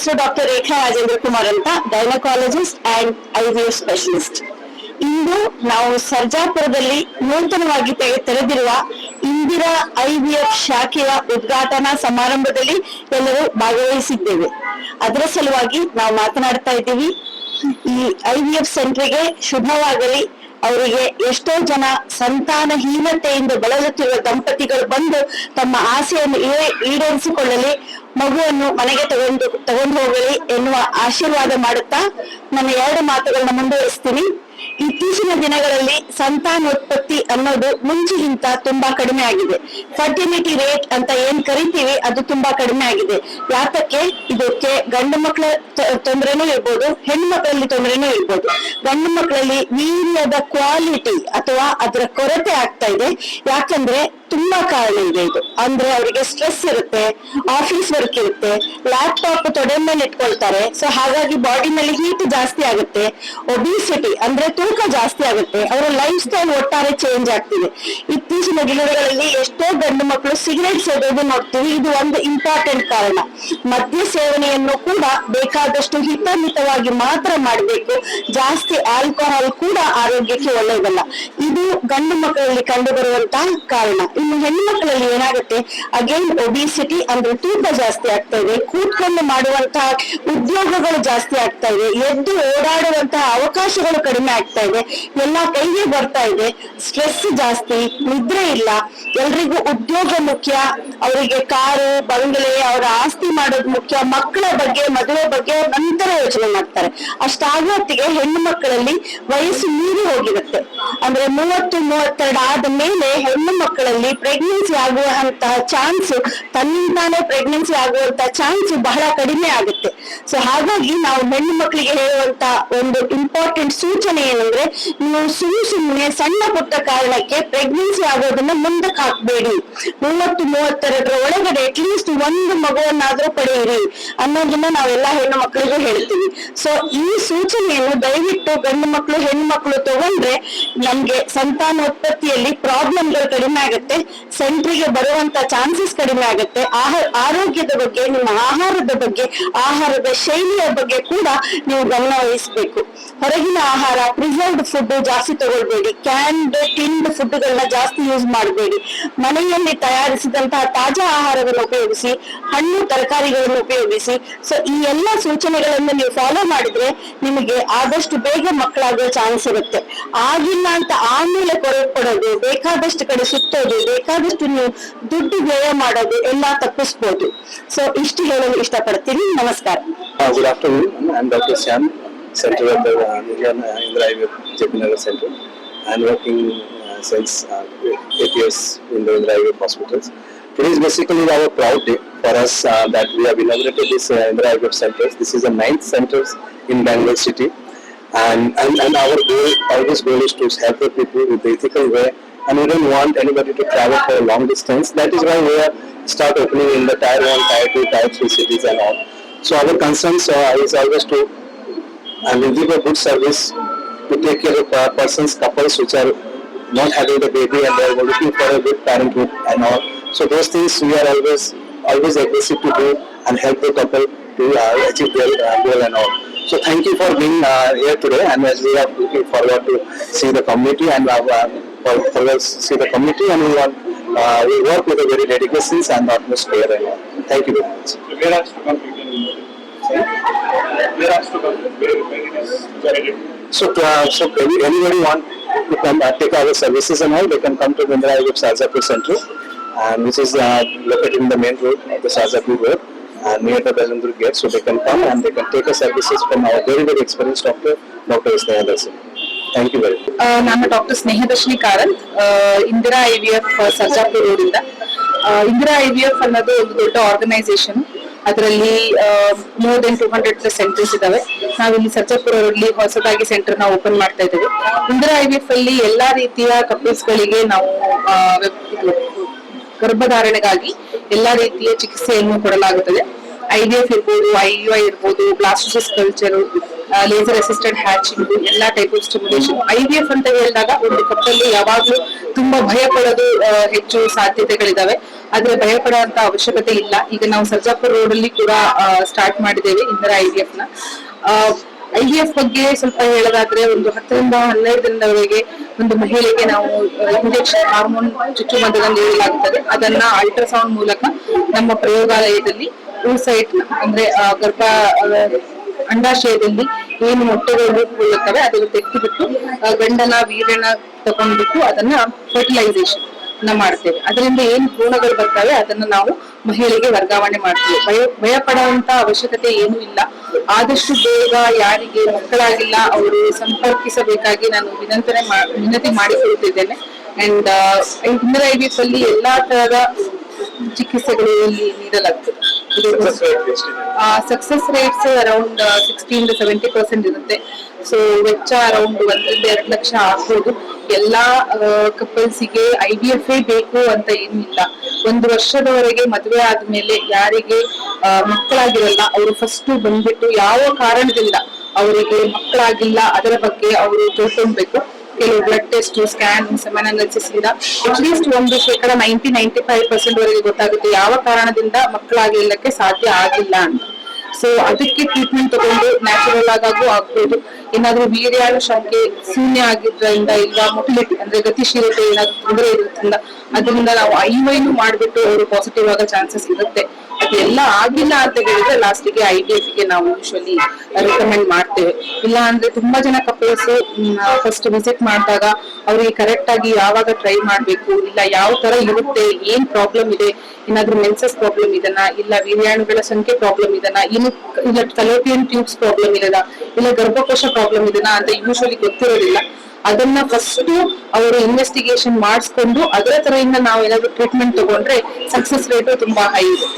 ಹೆಸರು ಡಾಕ್ಟರ್ ರೇಖಾ ರಾಜೇಂದ್ರ ಕುಮಾರ್ ಅಂತ gynaecologist and I V F specialist ಇಂದು ನಾವು ಸರ್ಜಾಪುರದಲ್ಲಿ ನೂತನವಾಗಿ ತೆರೆ- ತೆರೆದಿರುವ ಇಂದಿರಾ ಐವಿಎಫ್ ಶಾಖೆಯ ಉದ್ಘಾಟನಾ ಸಮಾರಂಭದಲ್ಲಿ ಎಲ್ಲರೂ ಭಾಗವಹಿಸಿದ್ದೇವೆ. ಅದರ ಸಲುವಾಗಿ ನಾವು ಮಾತನಾಡ್ತಾ ಇದ್ದೀವಿ. ಈ ಐವಿಎಫ್ ಸೆಂಟ್ರಿಗೆ ಶುಭವಾಗಲಿ. ಅವರಿಗೆ ಎಷ್ಟೋ ಜನ ಸಂತಾನಹೀನತೆಯಿಂದ ಬಳಲುತ್ತಿರುವ ದಂಪತಿಗಳು ಬಂದು ತಮ್ಮ ಆಸೆಯನ್ನು ಈಡೇ- ಈಡೇರಿಸಿಕೊಳ್ಳಲಿ, ಮಗುವನ್ನು ಮನೆಗೆ ತಗೊಂಡು ತಗೊಂಡು ಹೋಗಲಿ ಎನ್ನುವ ಆಶೀರ್ವಾದ ಮಾಡುತ್ತಾ ನನ್ನ ಎರಡು ಮಾತುಗಳನ್ನ ಮುಂದುವರಿಸ್ತೀನಿ. ಇತ್ತೀಚಿನ ದಿನಗಳಲ್ಲಿ ಸಂತಾನೋತ್ಪತ್ತಿ ಅನ್ನೋದು ಮುಂಚೆಗಿಂತ ತುಂಬಾ ಕಡಿಮೆ ಆಗಿದೆ. ಫರ್ಟಿಲಿಟಿ ರೇಟ್ ಅಂತ ಏನ್ ಕರಿತೀವಿ, ಅದು ತುಂಬಾ ಕಡಿಮೆ ಆಗಿದೆ. ಯಾತಕ್ಕೆ? ಇದಕ್ಕೆ ಗಂಡು ಮಕ್ಕಳ ತೊಂದರೆನೂ ಇರ್ಬೋದು, ಹೆಣ್ಣು ಮಕ್ಕಳಲ್ಲಿ ತೊಂದರೆನೂ ಇರ್ಬೋದು. ಗಂಡು ಮಕ್ಕಳಲ್ಲಿ ವೀರ್ಯದ ಕ್ವಾಲಿಟಿ ಅಥವಾ ಅದರ ಕೊರತೆ ಆಗ್ತಾ ಇದೆ. ಯಾಕಂದ್ರೆ ತುಂಬಾ ಕಾರಣ ಇದೆ ಇದು. ಅಂದ್ರೆ ಅವರಿಗೆ ಸ್ಟ್ರೆಸ್ ಇರುತ್ತೆ ಆಫೀಸ್ ವರ್ಕ್ ಇರುತ್ತೆ ಲ್ಯಾಪ್ಟಾಪ್ ತೊಡೆ ಮೇಲೆ ಇಟ್ಕೊಳ್ತಾರೆ. ಸೊ ಹಾಗಾಗಿ ಬಾಡಿನಲ್ಲಿ ಹೀಟ್ ಜಾಸ್ತಿ ಆಗುತ್ತೆ. ಒಬಿಸಿಟಿ ಅಂದ್ರೆ ತೂಕ ಜಾಸ್ತಿ ಆಗುತ್ತೆ. ಅವರ ಲೈಫ್ ಸ್ಟೈಲ್ ಒಟ್ಟಾರೆ ಚೇಂಜ್ ಆಗ್ತಿದೆ. ಇತ್ತೀಚಿನ ದಿನಗಳಲ್ಲಿ ಎಷ್ಟೋ ಗಂಡು ಮಕ್ಕಳು ಸಿಗರೇಟ್ ಸೇದೋದು ನೋಡ್ತೀವಿ. ಇದು ಒಂದು ಇಂಪಾರ್ಟೆಂಟ್ ಕಾರಣ. ಮದ್ಯ ಸೇವನೆಯನ್ನು ಕೂಡ ಬೇಕಾದಷ್ಟು ಹಿತಮಿತವಾಗಿ ಮಾತ್ರ ಮಾಡಬೇಕು. ಜಾಸ್ತಿ ಆಲ್ಕೋಹಾಲ್ ಕೂಡ ಆರೋಗ್ಯಕ್ಕೆ ಒಳ್ಳೆಯದಲ್ಲ. ಇದು ಗಂಡು ಮಕ್ಕಳಲ್ಲಿ ಕಂಡು ಬರುವಂತಹ ಕಾರಣ. ಇನ್ನು ಹೆಣ್ಣು ಮಕ್ಕಳಲ್ಲಿ ಏನಾಗುತ್ತೆ? ಅಗೇನ್ ಒಬಿಸಿಟಿ ಅಂದ್ರೆ ತೂಕ ಜಾಸ್ತಿ ಆಗ್ತಾ ಇದೆ. ಕೂತ್ಕೊಂಡು ಮಾಡುವಂತಹ ಉದ್ಯೋಗಗಳು ಜಾಸ್ತಿ ಆಗ್ತಾ ಇದೆ. ಎದ್ದು ಓಡಾಡುವಂತಹ ಅವಕಾಶಗಳು ಕಡಿಮೆ ಆಗ್ತಾ ಇದೆ. ಎಲ್ಲ ಕೈಗೆ ಬರ್ತಾ ಇದೆ. ಸ್ಟ್ರೆಸ್ ಜಾಸ್ತಿ, ನಿದ್ರೆ ಇಲ್ಲ. ಎಲ್ರಿಗೂ ಉದ್ಯೋಗ ಮುಖ್ಯ. ಅವರಿಗೆ ಕಾರು, ಬಂಗಲೆ, ಅವರ ಆಸ್ತಿ ಮಾಡೋದು ಮುಖ್ಯ. ಮಕ್ಕಳ ಬಗ್ಗೆ, ಮದುವೆ ಬಗ್ಗೆ ನಂತರ ಯೋಚನೆ ಮಾಡ್ತಾರೆ. ಅಷ್ಟಾಗೋತ್ತಿಗೆ ಹೆಣ್ಣು ಮಕ್ಕಳಲ್ಲಿ ವಯಸ್ಸು ಮೀರಿ ಹೋಗಿರುತ್ತೆ. ಅಂದ್ರೆ ಮೂವತ್ತು ಮೂವತ್ತೆರಡು ಆದ ಮೇಲೆ ಹೆಣ್ಣು ಮಕ್ಕಳಲ್ಲಿ ಪ್ರೆಗ್ನೆನ್ಸಿ ಆಗುವಂತಹ ಚಾನ್ಸ್ ತನ್ನಿಂದಾನೇ ಪ್ರೆಗ್ನೆನ್ಸಿ ಆಗುವಂತಹ ಚಾನ್ಸ್ ಬಹಳ ಕಡಿಮೆ ಆಗುತ್ತೆ. ಸೊ ಹಾಗಾಗಿ ನಾವು ಹೆಣ್ಣು ಮಕ್ಕಳಿಗೆ ಹೇಳುವಂತ ಒಂದು ಇಂಪಾರ್ಟೆಂಟ್ ಸೂಚನೆ ಏನಂದ್ರೆ, ನೀವು ಸುಮ್ ಸುಮ್ಮನೆ ಸಣ್ಣ ಪುಟ್ಟ ಕಾರಣಕ್ಕೆ ಪ್ರೆಗ್ನೆನ್ಸಿ ಆಗೋದನ್ನ ಮುಂದಕ್ಕೆ ಹಾಕ್ಬೇಡಿ. ಮೂವತ್ತು ಮೂವತ್ತೆರಡರ ಒಳಗಡೆ ಅಟ್ಲೀಸ್ಟ್ ಒಂದು ಮಗುವನ್ನಾದ್ರೂ ಪಡೆಯಿರಿ ಅನ್ನೋದನ್ನ ನಾವೆಲ್ಲ ಹೆಣ್ಣು ಮಕ್ಕಳಿಗೂ ಹೇಳ್ತೀವಿ. ಸೊ ಈ ಸೂಚನೆಯನ್ನು ದಯವಿಟ್ಟು ಗಂಡು ಮಕ್ಕಳು, ಹೆಣ್ಣು ಮಕ್ಕಳು ತಗೊಂಡ್ರೆ ನಮ್ಗೆ ಸಂತಾನೋತ್ಪತ್ತಿಯಲ್ಲಿ ಪ್ರಾಬ್ಲಮ್ಗಳು ಕಡಿಮೆ ಆಗುತ್ತೆ ಸೆಂಟ್ರಿಗೆ ಬರುವಂತ ಚಾನ್ಸಸ್ ಕಡಿಮೆ ಆಗುತ್ತೆ ಆಹಾರ ಆರೋಗ್ಯದ ಬಗ್ಗೆ, ನಿಮ್ಮ ಆಹಾರದ ಬಗ್ಗೆ, ಆಹಾರದ ಶೈಲಿಯ ಬಗ್ಗೆ ಕೂಡ ನೀವು ಗಮನ ವಹಿಸಬೇಕು. ಹೊರಗಿನ ಆಹಾರ ಪ್ರಿಸರ್ವ್ಡ್ ಫುಡ್ ಜಾಸ್ತಿ ತಗೊಳ್ಬೇಡಿ ಕ್ಯಾನ್ಡ್ ಟಿನ್ಡ್ ಫುಡ್ಗಳನ್ನ ಜಾಸ್ತಿ ಯೂಸ್ ಮಾಡಬೇಡಿ. ಮನೆಯಲ್ಲಿ ತಯಾರಿಸಿದಂತಹ ತಾಜಾ ಆಹಾರವನ್ನು ಉಪಯೋಗಿಸಿ, ಹಣ್ಣು, ತರಕಾರಿಗಳನ್ನು ಉಪಯೋಗಿಸಿ ಸೊ ಈ ಎಲ್ಲ ಸೂಚನೆಗಳನ್ನು ನೀವು ಫಾಲೋ ಮಾಡಿದ್ರೆ ನಿಮಗೆ ಆದಷ್ಟು ಬೇಗ ಮಕ್ಕಳಾಗೋ ಚಾನ್ಸ್ ಇರುತ್ತೆ. ಆಗಿಲ್ಲ ಅಂತ ಆಮೇಲೆ ಕೊರೆ ಕೊಡೋದು ಬೇಕಾದಷ್ಟು ಕಡೆ ಸುತ್ತೋದು ಬೇಕಾದಷ್ಟು ದುಡ್ಡು ವ್ಯಯ ಮಾಡೋದು ಎಲ್ಲ ತಪ್ಪಿಸ್ಬೋದು ಸೊ ಇಷ್ಟು ಹೇಳಲು ಇಷ್ಟಪಡ್ತೀನಿ ನಮಸ್ಕಾರ good afternoon Center uh, uh, Indira IVF JP Nagar Center. I'm working uh, since uh, eight years in the Indira IVF hospitals. Today is basically our proud day for us uh, that we have inaugurated this uh, Indira IVF centers. This is the ninth centers in Bangalore city. And, and, and our goal, always goal is to help the people with the ethical way. And we don't want anybody to travel for a long distance. That is why we are start opening in the tier one, tier two, tier three cities and all. So our concerns uh, is always to I mean, give a good service to take care of uh, persons, couples which are not having the baby and they are looking for a good parenthood and all. So those things we are always always aggressive to do and help the couple to uh, achieve their uh, goal and all. So thank you for being uh, here today and as we are looking forward to see the community and uh, uh, for, for see the community and we want uh, we work with a very dedications and atmosphere and. Thank you very much. Where? Where has to come? So, uh, so any- anybody want to come uh, take our services and all, they can come to Indira IVF Sarjapur Center, and which is uh, located in the main road the Sarjapur road, uh, near the Belandur gate. So they can come and they can take the services from our very very experienced doctor, Dr. You very much. ಆ, ನಾನು doctor Snehadarshini Karanth Indira I V F Sarjapur ರೋಡಿಂದ Indira I V F ಅನ್ನೋದು ಒಂದು ದೊಡ್ಡ organisation ಅದರಲ್ಲಿ more than two hundred plus centres ಇದಾವೆ ನಾವಿಲ್ಲಿ ರೋಡ್ಲಿ ಹೊಸದಾಗಿ ಸೆಂಟರ್ನ ಓಪನ್ ಮಾಡ್ತಾ ಇದ್ದೇವೆ ಇಂದಿರಾ ಐ ವಿ ಎಫ್ ಅಲ್ಲಿ ಎಲ್ಲಾ ರೀತಿಯ ಕಪಲ್ಸ್ ಗಳಿಗೆ ನಾವು ಗರ್ಭಧಾರಣೆಗಾಗಿ ಎಲ್ಲಾ ರೀತಿಯ ಚಿಕಿತ್ಸೆಯನ್ನು ಕೊಡಲಾಗುತ್ತದೆ. ಐ ಡಿ ಎಫ್ ಇರ್ಬೋದು ಐ ಯು ಐ ಇರ್ಬೋದು blastocyst culture laser assisted hatching ಎಲ್ಲಾ type of stimulation I V F ಅಂತ ಹೇಳಿದಾಗ ಒಂದು ಕಪ್ಪಲ್ಲಿ ಯಾವಾಗ್ಲೂ ತುಂಬಾ ಭಯ ಪಡೋದು ಹೆಚ್ಚು ಸಾಧ್ಯತೆಗಳಿದಾವೆ. ಆದ್ರೆ ಭಯ ಪಡುವಂತ ಅವಶ್ಯಕತೆ ಇಲ್ಲ. ಈಗ ನಾವು ಸರ್ಜಾಪುರ ರೋಡ್ ಅಲ್ಲಿ ಕೂಡ ಸ್ಟಾರ್ಟ್ ಮಾಡಿದ್ದೇವೆ Indira I V F. I V F ಬಗ್ಗೆ ಸ್ವಲ್ಪ ಹೇಳೋದಾದ್ರೆ ಒಂದು ಹತ್ತರಿಂದ ಹನ್ನೆರಡು ದಿನದವರೆಗೆ ಒಂದು ಮಹಿಳೆಗೆ ನಾವು ಇಂಜೆಕ್ಷನ್ ಹಾರ್ಮೋನ್ ಚುಚ್ಚುಮದ್ದನ್ನು ನೀಡಲಾಗುತ್ತದೆ ಅದನ್ನ ಅಲ್ಟ್ರಾಸೌಂಡ್ ಮೂಲಕ ನಮ್ಮ ಪ್ರಯೋಗಾಲಯದಲ್ಲಿ ಊಸೈಟ್ ಅಂದ್ರೆ ಗರ್ಭ ಅಂಡಾಶಯದಲ್ಲಿ ಏನು ಮೊಟ್ಟೆಗಳು ಉಳ್ಳುತ್ತವೆ ಅದನ್ನು ತೆಗೆದುಬಿಟ್ಟು ಗಂಡನ ವೀರ್ಯನ ತಗೊಂಡ್ಬಿಟ್ಟು ಅದನ್ನ ಫರ್ಟಿಲೈಸೇಷನ್ ಮಾಡ್ತೇವೆ. ಅದರಿಂದ ಏನು ಭ್ರೂಣಗಳು ಬರ್ತವೆ ಅದನ್ನ ನಾವು ಮಹಿಳೆಗೆ ವರ್ಗಾವಣೆ ಮಾಡ್ತೀವಿ. ಭಯ ಭಯ ಪಡುವಂತ ಅವಶ್ಯಕತೆ ಏನೂ ಇಲ್ಲ. ಆದಷ್ಟು ಬೇಗ ಯಾರಿಗೆ ಮಕ್ಕಳಾಗಿಲ್ಲ ಅವರು ಸಂಪರ್ಕಿಸಬೇಕಾಗಿ ನಾನು ವಿನಂತನೆ ವಿನಂತಿ ಮಾಡಿಕೊಳ್ಳುತ್ತಿದ್ದೇನೆ ಅಂಡ್ ಇಂದಿರಾ ಐ ಅಲ್ಲಿ ಎಲ್ಲಾ ತರಹದ ಚಿಕಿತ್ಸೆಗಳು ಇಲ್ಲಿ ನೀಡಲಾಗ್ತದೆ. Success rates around sixteen to seventy percent ಇರುತ್ತೆ. ಸೊ ವೆಚ್ಚ ಅರೌಂಡ್ ಒಂದರಿಂದ ಎರಡು ಲಕ್ಷ ಆಗ್ಬೋದು. ಎಲ್ಲಾ ಕಪಲ್ಸಿಗೆ ಐ ಡಿ ಎಫ್ ಬೇಕು ಅಂತ ಏನಿಲ್ಲ. ಒಂದು ವರ್ಷದವರೆಗೆ ಮದುವೆ ಆದ್ಮೇಲೆ ಯಾರಿಗೆ ಮಕ್ಕಳಾಗಿರಲ್ಲ, ಅವರು ಫಸ್ಟ್ ಬಂದ್ಬಿಟ್ಟು ಯಾವ ಕಾರಣದಿಂದ ಅವರಿಗೆ ಮಕ್ಕಳಾಗಿಲ್ಲ, ಅದರ ಬಗ್ಗೆ ಅವರು ತಿಳ್ಕೊಳ್ಬೇಕು. ಕೆಲವು blood test scan semen analysis ಇಂದ ಅಟ್ಲೀಸ್ಟ್ ಒಂದು ಶೇಕಡ ನೈಂಟಿ ನೈಂಟಿ ಫೈವ್ ಪರ್ಸೆಂಟ್ ವರೆಗೆ ಗೊತ್ತಾಗುತ್ತೆ ಯಾವ ಕಾರಣದಿಂದ ಮಕ್ಕಳಾಗಿಲ್ಲಕ್ಕೆ ಸಾಧ್ಯ ಆಗಿಲ್ಲ ಅಂತ. ಸೊ ಅದಕ್ಕೆ ಟ್ರೀಟ್ಮೆಂಟ್ ತಗೊಂಡು ನ್ಯಾಚುರಲ್ ಆಗಾಗೂ ಆಗ್ಬೋದು. ಏನಾದ್ರೂ ವೀರ್ಯಾಣು ಶಂಕೆ ಶೂನ್ಯ ಆಗಿದ್ರಿಂದ ಇಲ್ಲ ಮೊಟಿಲಿಟಿ ಅಂದ್ರೆ ಗತಿಶೀಲತೆ ಏನಾದ್ರು ತೊಂದರೆ ಇರೋದ್ರಿಂದ ಅದರಿಂದ ನಾವು ಐವೈನು ಮಾಡ್ಬಿಟ್ಟು ಅವರು ಪಾಸಿಟಿವ್ ಆಗೋ ಚಾನ್ಸಸ್ ಇರುತ್ತೆ. ಅದೆಲ್ಲ ಆಗಿಲ್ಲ ಅಂತ ಹೇಳಿದ್ರೆ ಲಾಸ್ಟಿಗೆ ಐ ಡಿ ಎಫ್ಗೆ ನಾವು ಯೂಶಲಿ ರೆಕಮೆಂಡ್ ಮಾಡ್ತೇವೆ. ಇಲ್ಲ ಅಂದ್ರೆ ತುಂಬಾ ಜನ ಕಪಲ್ಸ್ ಫಸ್ಟ್ ವಿಸಿಟ್ ಮಾಡಿದಾಗ ಅವ್ರಿಗೆ ಕರೆಕ್ಟ್ ಆಗಿ ಯಾವಾಗ ಟ್ರೈ ಮಾಡ್ಬೇಕು, ಇಲ್ಲ ಯಾವ ತರ ಇರುತ್ತೆ, ಏನ್ ಪ್ರಾಬ್ಲಮ್ ಇದೆ, ಏನಾದ್ರೂ ಮೆನ್ಸಸ್ ಪ್ರಾಬ್ಲಮ್ ಇದನ್ನ ಇಲ್ಲ ವೀರ್ಯಾಣುಗಳ ಸಂಖ್ಯೆ ಪ್ರಾಬ್ಲಮ್ ಇದನ್ನ ಇನ್ನು ಇಲ್ಲ ಕಲೋಪಿಯನ್ ಟ್ಯೂಬ್ಸ್ ಪ್ರಾಬ್ಲಮ್ ಇಲ್ಲದ ಇಲ್ಲ ಗರ್ಭಕೋಶ ಪ್ರಾಬ್ಲಮ್ ಇದನ್ನ ಅಂತ ಯೂಶಲಿ ಗೊತ್ತಿರೋದಿಲ್ಲ. ಅದನ್ನ ಫಸ್ಟ್ ಅವರು ಇನ್ವೆಸ್ಟಿಗೇಷನ್ ಮಾಡಿಸ್ಕೊಂಡು ಅದರ ತರದಿಂದ ನಾವು ಏನಾದ್ರು ಟ್ರೀಟ್ಮೆಂಟ್ ತಗೊಂಡ್ರೆ ಸಕ್ಸಸ್ ರೇಟು ತುಂಬಾ ಹೈ ಇದೆ